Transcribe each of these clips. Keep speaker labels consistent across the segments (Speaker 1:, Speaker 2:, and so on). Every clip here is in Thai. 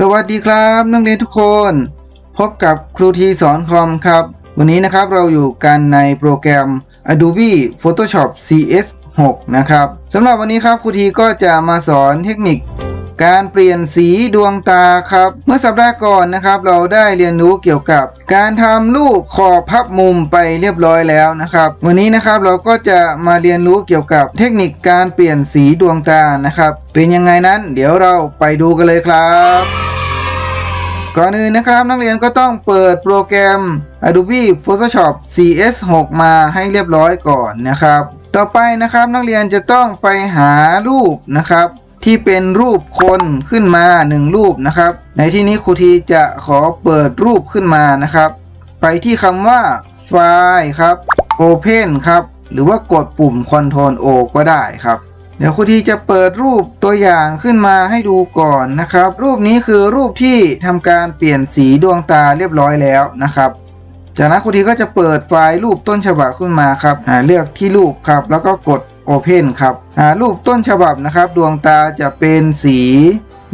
Speaker 1: สวัสดีครับนักเรียนทุกคน พบกับครูทีสอนคอมครับ วันนี้นะครับเราอยู่กันในโปรแกรม Adobe Photoshop CS 6 นะครับสำหรับวันนี้ครับครูทีก็จะมาสอนเทคนิค การเปลี่ยนสีดวงตาครับ เมื่อสัปดาห์ก่อนนะครับเราได้เรียนรู้เกี่ยวกับ การทำรูปขอบพับมุมไปเรียบร้อยแล้วนะครับ วันนี้นะครับเราก็จะมาเรียนรู้เกี่ยวกับเทคนิคการเปลี่ยนสีดวงตานะครับ เป็นยังไงนั้น เดี๋ยวเราไปดูกันเลยครับก่อนอื่นนะครับนักเรียนก็ต้องเปิดโปรแกรม Adobe Photoshop CS6 มาให้เรียบร้อยก่อนนะครับ ต่อไปนะครับนักเรียนจะต้องไปหารูปนะครับ ที่เป็นรูปคนขึ้นมา 1 รูปนะครับ ในที่นี้ครูทีจะขอเปิดรูปขึ้นมานะครับ ไปที่คำว่าไฟล์ครับ Open ครับ หรือว่ากดปุ่ม Ctrl O ก็ได้ครับเดี๋ยวครูทีจะเปิดรูปตัวอย่างขึ้นมาให้ดูก่อนนะครับ รูปนี้คือรูปที่ทำการเปลี่ยนสีดวงตาเรียบร้อยแล้วนะครับ จากนั้นครูทีก็จะเปิดไฟล์รูปต้นฉบับขึ้นมาครับเลือกที่รูปครับ แล้วก็กด Open ครับรูปต้นฉบับนะครับ ดวงตาจะเป็นสี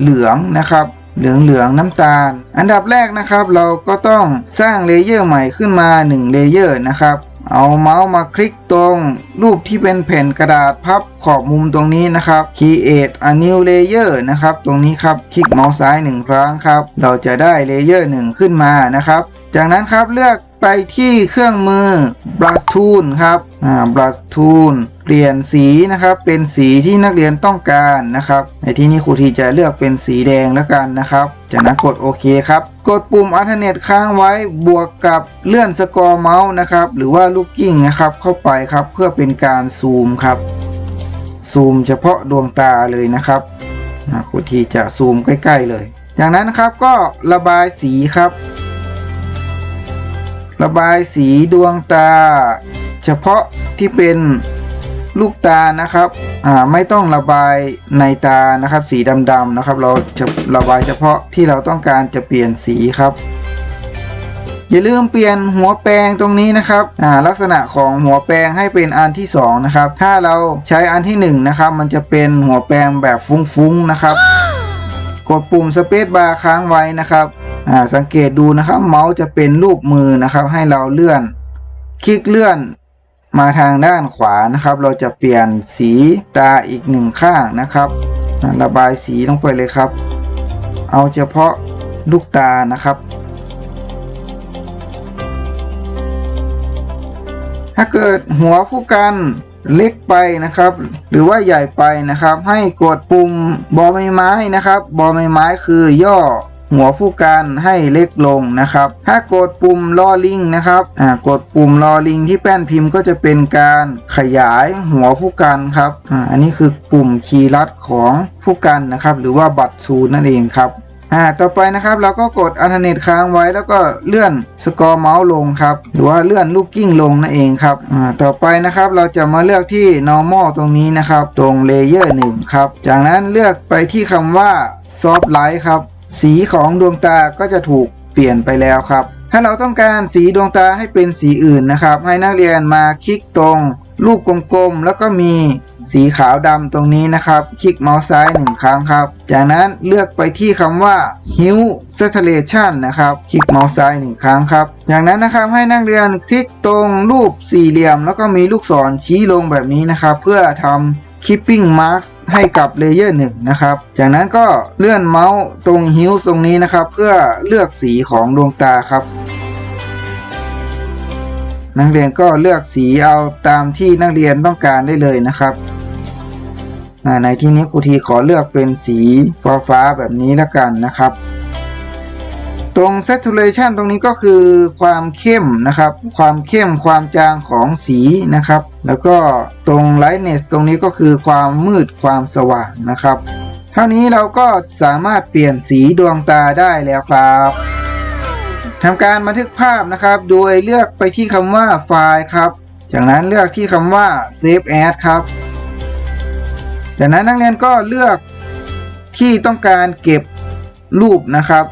Speaker 1: เหลืองนะครับ เหลืองเหลืองน้ำตาล อันดับแรกนะครับเราก็ต้องสร้างเลเยอร์ใหม่ขึ้นมา1เลเยอร์นะครับเอาเมาส์มาคลิกตรงรูปที่เป็นแผ่นกระดาษพับขอบมุมตรงนี้นะครับ Create a new layer นะครับ ตรงนี้ครับ คลิกเมาส์ซ้ายหนึ่งครั้งครับ เราจะได้เลเยอร์หนึ่งขึ้นมานะครับ จากนั้นครับเลือกไปที่เครื่องมือ brush tool ครับ อ่า brush tool เปลี่ยนสีนะครับ เป็นสีที่นักเรียนต้องการนะครับ ในที่นี้ครูทีจะเลือกเป็นสีแดงแล้วกันนะครับ จากนั้นกดโอเคครับ กดปุ่ม alternate ค้างไว้บวกกับเลื่อนสกอร์เมาส์นะครับ หรือว่าลูกกิ้งนะครับเข้าไปครับเพื่อเป็นการซูมครับ ซูมเฉพาะดวงตาเลยนะครับครูทีจะซูมใกล้ ๆ เลย จากนั้นนะครับก็ระบายสีครับ ระบายสีดวงตา เฉพาะที่เป็น ลูกตานะครับอ่าไม่ต้องระบายในตานะครับ สีดำๆนะครับ เราจะระบายเฉพาะที่เราต้องการจะเปลี่ยนสีครับ อย่าลืมเปลี่ยนหัวแปรงตรงนี้นะครับอ่าลักษณะของหัวแปรงให้เป็นอันที่สองนะครับถ้าเราใช้อันที่หนึ่งนะครับมันจะเป็นหัวแปรงแบบฟุ้งๆนะครับ กดปุ่มสเปซบาร์ค้างไว้นะครับอ่าสังเกตดูนะครับ เมาส์จะเป็นรูปมือนะครับ ให้เราเลื่อน คลิกเลื่อน มาทางด้านขวานะครับ เราจะเปลี่ยนสีตาอีกหนึ่งข้างนะครับ ระบายสีลงไปเลยครับ เอาเฉพาะลูกตานะครับ ถ้าเกิดหัวผู้กันเล็กไปนะครับ หรือว่าใหญ่ไปนะครับ ให้กดปุ่มบอใบไม้นะครับ บอใบไม้คือย่อ หัวผู้กันให้เล็กลงนะครับ ถ้ากดปุ่มลอลิงนะครับอ่ากดปุ่มลอลิงที่แป้นพิมพ์ก็จะเป็นการขยายหัวผู้กันครับอ่าอันนี้คือปุ่มคีย์ลัดของผู้กันนะครับ หรือว่าบัตรซูนนั่นเองครับอ่าต่อไปนะครับเราก็กดอันเทอร์เน็ตค้างไว้แล้วก็เลื่อนสกอร์เมาส์ลงครับ หรือว่าเลื่อนลูกกิ้งลงนั่นเองครับอ่าต่อไปนะครับเราจะมาเลือกที่ normal ตรงนี้นะครับ ตรงเลเยอร์1ครับ จากนั้นเลือกไปที่คำว่า soft light ครับ สีของดวงตาก็จะถูกเปลี่ยนไปแล้วครับ ถ้าเราต้องการสีดวงตาให้เป็นสีอื่นนะครับ ให้นักเรียนมาคลิกตรงรูปกลมๆ แล้วก็มีสีขาวดำตรงนี้นะครับ คลิกเมาส์ซ้ายหนึ่งครั้งครับ จากนั้นเลือกไปที่คำว่า Hue Saturation นะครับ คลิกเมาส์ซ้ายหนึ่งครั้งครับ จากนั้นนะครับให้นักเรียนคลิกตรงรูปสี่เหลี่ยม แล้วก็มีลูกศรชี้ลงแบบนี้นะครับ เพื่อทำ Keeping Marks ให้กับเลเยอร์1นะครับ จากนั้นก็เลื่อนเมาส์ตรง Hue ตรงนี้นะครับ เพื่อเลือกสีของดวงตาครับ นักเรียนก็เลือกสีเอาตามที่นักเรียนต้องการได้เลยนะครับในที่นี้ครูทีขอเลือกเป็นสีฟ้าฟ้าแบบนี้แล้วกันนะครับ ตรง saturation ตรงนี้ก็คือความเข้มนะครับ ความเข้มความจางของสีนะครับ แล้วก็ตรง lightness ตรงนี้ก็คือความมืดความสว่างนะครับ เท่านี้เราก็สามารถเปลี่ยนสีดวงตาได้แล้วครับทำการบันทึกภาพนะครับ โดยเลือกไปที่คำว่าไฟล์ครับ จากนั้นเลือกที่คำว่า save as ครับ จากนั้นนักเรียนก็เลือกที่ต้องการเก็บรูปนะครับ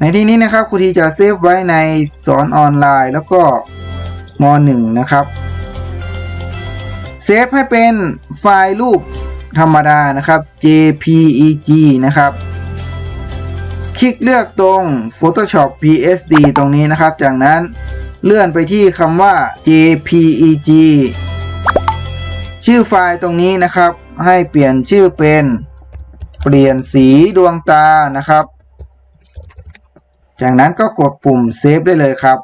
Speaker 1: ในที่นี้นะครับครูทีจะเซฟไว้ในสอนออนไลน์ แล้วก็ ม .1 นะครับเซฟให้เป็นไฟล์รูปธรรมดานะครับ JPEG นะครับ คลิกเลือกตรง Photoshop PSD ตรงนี้นะครับ จากนั้นเลื่อนไปที่คำว่า JPEG ชื่อไฟล์ตรงนี้นะครับ ให้เปลี่ยนชื่อเป็น เปลี่ยนสีดวงตานะครับ จากนั้นก็กดปุ่มเซฟได้เลยครับ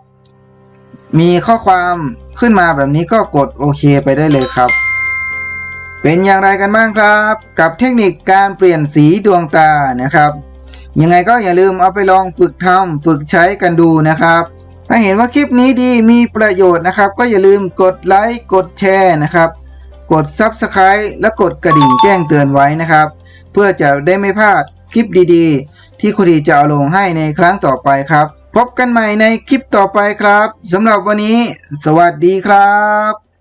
Speaker 1: มีข้อความขึ้นมาแบบนี้ก็กดโอเคไปได้เลยครับ เป็นอย่างไรกันบ้างครับ กับเทคนิคการเปลี่ยนสีดวงตานะครับ ยังไงก็อย่าลืมเอาไปลองฝึกทำฝึกใช้กันดูนะครับ ถ้าเห็นว่าคลิปนี้ดีมีประโยชน์นะครับ ก็อย่าลืมกดไลค์กดแชร์นะครับ กด Subscribe และกดกระดิ่งแจ้งเตือนไว้นะครับ เพื่อจะได้ไม่พลาดคลิปดีๆ ที่คุณดีจะเอาลงให้ในครั้งต่อไปครับ พบกันใหม่ในคลิปต่อไปครับสำหรับวันนี้ สวัสดีครับ